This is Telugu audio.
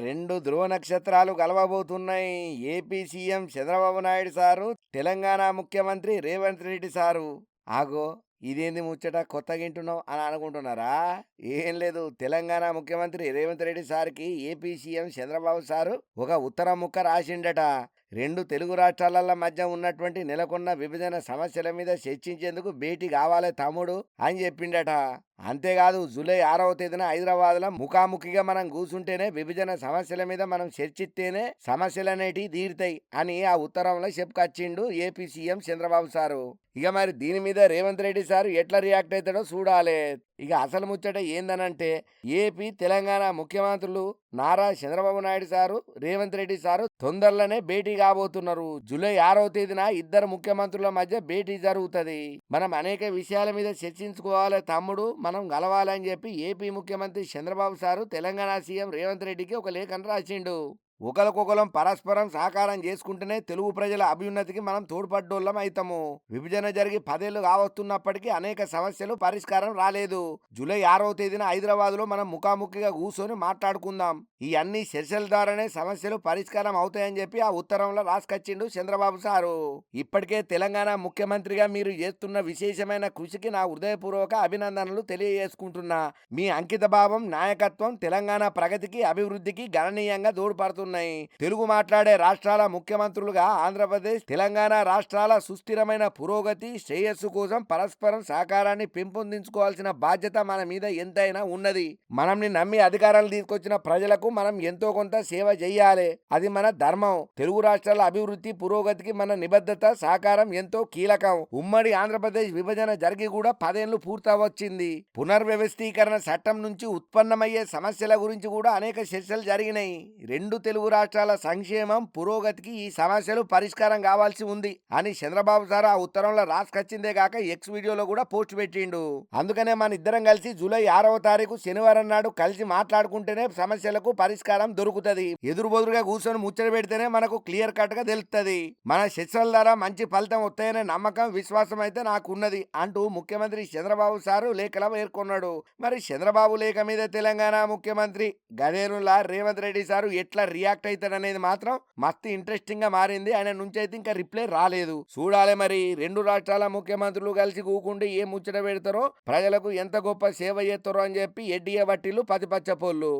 రెండు ధ్రువ నక్షత్రాలు కలవబోతున్నాయి. AP CM Chandrababu Naidu sir Telangana ముఖ్యమంత్రి రేవంత్ రెడ్డి సారు. ఆగో ఇదేంది ముచ్చట కొత్తగా వింటున్నావు అని అనుకుంటున్నారా? ఏం లేదు తెలంగాణ ముఖ్యమంత్రి రేవంత్ రెడ్డి సార్కి ఏపీ సీఎం చంద్రబాబు సారు ఒక ఉత్తర ముక్క రాసిండట. రెండు తెలుగు రాష్ట్రాల మధ్య ఉన్నటువంటి నెలకొన్న విభజన సమస్యల మీద చర్చించేందుకు భేటీ కావాలి తమ్ముడు అని చెప్పిండట. అంతేకాదు జూలై ఆరవ తేదీన హైదరాబాద్లో ముఖాముఖిగా మనం కూర్చుంటేనే విభజన సమస్యల మీద మనం చర్చిస్తేనే సమస్యలు అనేటివి తీరుతాయి అని ఆ ఉత్తరంలో చెప్పుకొచ్చిండు ఏపీ సీఎం చంద్రబాబు సారు. ఇక మరి దీని మీద రేవంత్ రెడ్డి సార్ ఎట్లా రియాక్ట్ అవుతాడో చూడాలి. ఇక అసలు ముచ్చట ఏందనంటే ఏపీ తెలంగాణ ముఖ్యమంత్రులు నారా చంద్రబాబు నాయుడు సారు రేవంత్ రెడ్డి సారు తొందరలోనే భేటీ కాబోతున్నారు. జూలై ఆరవ తేదీన ఇద్దరు ముఖ్యమంత్రుల మధ్య భేటీ జరుగుతుంది. మనం అనేక విషయాల మీద చర్చించుకోవాలి తమ్ముడు మనం గలవాలని చెప్పి ఏపీ ముఖ్యమంత్రి చంద్రబాబు సారు తెలంగాణ సీఎం రేవంత్ రెడ్డికి ఒక లేఖను రాసిండు. ఒకరికొకరం పరస్పరం సహకారం చేసుకుంటేనే తెలుగు ప్రజల అభ్యున్నతికి మనం తోడ్పడ్డోళ్ళం అవుతాము విభజన జరిగి పదేళ్ళు కావస్తున్నప్పటికీ అనేక సమస్యలు పరిష్కారం రాలేదు. జూలై ఆరవ తేదీన హైదరాబాద్లో మనం ముఖాముఖిగా కూర్చొని మాట్లాడుకుందాం. ఈ అన్ని చర్చల ద్వారానే సమస్యలు పరిష్కారం అవుతాయని చెప్పి ఆ ఉత్తరంలో రాసుకొచ్చిండు చంద్రబాబు సారు. ఇప్పటికే తెలంగాణ ముఖ్యమంత్రిగా మీరు చేస్తున్న విశేషమైన కృషికి నా హృదయపూర్వక అభినందనలు తెలియజేసుకుంటున్నా. మీ అంకిత భావం నాయకత్వం తెలంగాణ ప్రగతికి అభివృద్ధికి గణనీయంగా తోడ్పడుతుంది. తోడ్పడుతున్నాయి తెలుగు మాట్లాడే రాష్ట్రాల ముఖ్యమంత్రులుగా ఆంధ్రప్రదేశ్ తెలంగాణ రాష్ట్రాల సుస్థిరమైన పురోగతి శ్రేయస్సు కోసం పరస్పరం సహకారాన్ని పెంపొందించుకోవాల్సిన బాధ్యత మన మీద ఎంతైనా ఉన్నది. మనల్ని నమ్మి అధికారాలు తీసుకొచ్చిన ప్రజలకు మనం ఎంతో కొంత సేవ చేయాలి అది మన ధర్మం. తెలుగు రాష్ట్రాల అభివృద్ధి పురోగతికి మన నిబద్ధత సహకారం ఎంతో కీలకం. ఉమ్మడి ఆంధ్రప్రదేశ్ విభజన జరిగి కూడా పదేళ్ళు పూర్తవచ్చింది. పునర్వ్యవస్థీకరణ చట్టం నుంచి ఉత్పన్నమయ్యే సమస్యల గురించి కూడా అనేక చర్చలు జరిగినాయి. రెండు తెలుగు తెలుగు రాష్ట్రాల సంక్షేమం పురోగతికి ఈ సమస్యలు పరిష్కారం కావాల్సి ఉంది అని చంద్రబాబు సార్ ఆ ఉత్తరంలో రాసుకొచ్చిందే కాక ఎక్స్ వీడియోలో కూడా పోస్ట్ పెట్టిండు. అందుకనే మన ఇద్దరం కలిసి జూలై ఆరవ తారీఖు శనివారం నాడు కలిసి మాట్లాడుకుంటేనే సమస్యలకు పరిష్కారం దొరుకుతది. ఎదురు బదురుగా కూర్చొని ముచ్చట పెడితేనే మనకు క్లియర్ కట్గా తెలుస్తుంది మన చర్చల ద్వారా మంచి ఫలితం వస్తాయనే నమ్మకం విశ్వాసం అయితే నాకు ఉన్నది అంటూ ముఖ్యమంత్రి చంద్రబాబు సారు లేఖలో పేర్కొన్నాడు. మరి చంద్రబాబు లేఖ మీద తెలంగాణ ముఖ్యమంత్రి గదేనులా రేవంత్ రెడ్డి సారు ఎట్లా రియాక్ట్ రియాక్ట్ అవుతాడనేది మాత్రం మస్తు ఇంట్రెస్టింగ్గా మారింది. ఆయన నుంచి అయితే ఇంకా రిప్లై రాలేదు. చూడాలి మరి. రెండు రాష్ట్రాల ముఖ్యమంత్రులు కలిసి కూకుండి ఏ ముచ్చట పెడతారో? ప్రజలకు ఎంత గొప్ప సేవ చేస్తారో అని చెప్పి ఎడ్డియ వట్టిలు పతిపచ్చపోళ్ళు